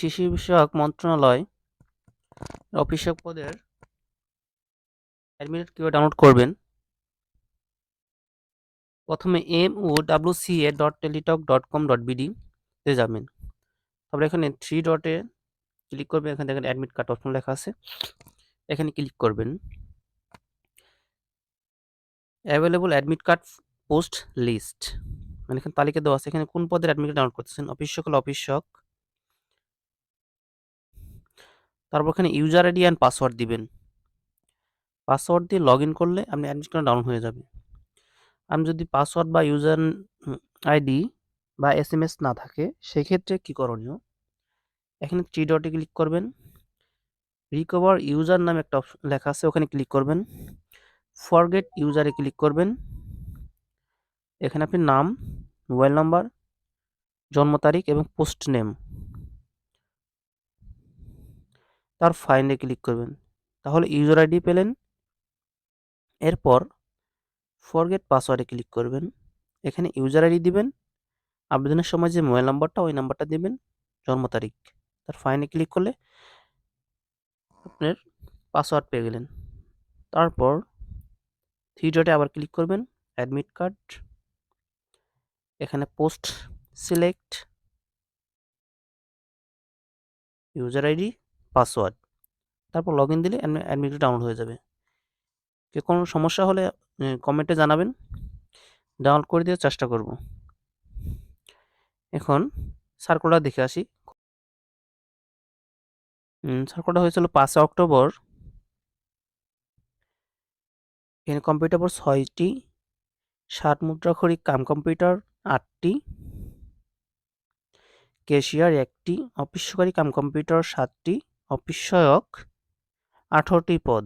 শিশু বিষয়ক মন্ত্রণালয় অফিসিয়াল পদের অ্যাডমিট কীভাবে ডাউনলোড করবেন। প্রথমে M O W C A dot Teletalk dot com dot BD তে যাবেন। তারপরে এখানে থ্রি ডটে ক্লিক করবেন। এখানে দেখেন অ্যাডমিট কার্ড অপশন লেখা আছে। এখানে ক্লিক করবেন। Available admit card post list মানে এখানে তালিকা দেওয়া আছে। এখানে কোন পদের অ্যাডমিট কার্ড ডাউনলোড করতেছেন? অফিসক হলে অফিসক তারপর এখানে ইউজার আইডি অ্যান্ড পাসওয়ার্ড দিবেন। পাসওয়ার্ড দিয়ে লগ ইন করলে আপনি অ্যাডমিট কার্ড ডাউন হয়ে যাবে। আমি যদি পাসওয়ার্ড বা ইউজার আইডি বা এস এম এস না থাকে, সেক্ষেত্রে কী করণীয়? এখানে থ্রি ডটে ক্লিক করবেন। রিকভার ইউজার নামে একটা অপশন লেখা আছে, ওখানে ক্লিক করবেন। ফরগেট ইউজারে ক্লিক করবেন। এখানে আপনি নাম মোবাইল নাম্বার জন্ম তারিখ এবং পোস্ট নেম তার ফাইনে ক্লিক করবেন। তাহলে ইউজার আইডি পেলেন। এরপর ফরগেট পাসওয়ার্ডে ক্লিক করবেন। এখানে ইউজার আইডি দিবেন। আবেদনের সময় যে মোবাইল নাম্বারটা ওই নাম্বারটা দিবেন। জন্ম তারিখ। তার ফাইনে ক্লিক করলে আপনার পাসওয়ার্ড পেয়ে গেলেন। তারপর থ্রি ডটে আবার ক্লিক করবেন। অ্যাডমিট কার্ড এখানে post select user ID password. তারপর লগ ইন দিলে অ্যাডমিট ডাউনলোড হয়ে যাবে। কে কোনো সমস্যা হলে কমেন্টে জানাবেন। ডাউনলোড করে দেওয়ার চেষ্টা করব। এখন সার্কুলার দেখে আসি। সার্কুলার হয়েছিল পাঁচই অক্টোবর। এখানে কম্পিউটার পর ছয়টি, ষাট মুদ্রাক্ষরী কাম কম্পিউটার আটটি ক্যাশিয়ার একটি, অফিস সহকারী কাম কম্পিউটার সাতটি সহায়ক আঠারোটি পদ।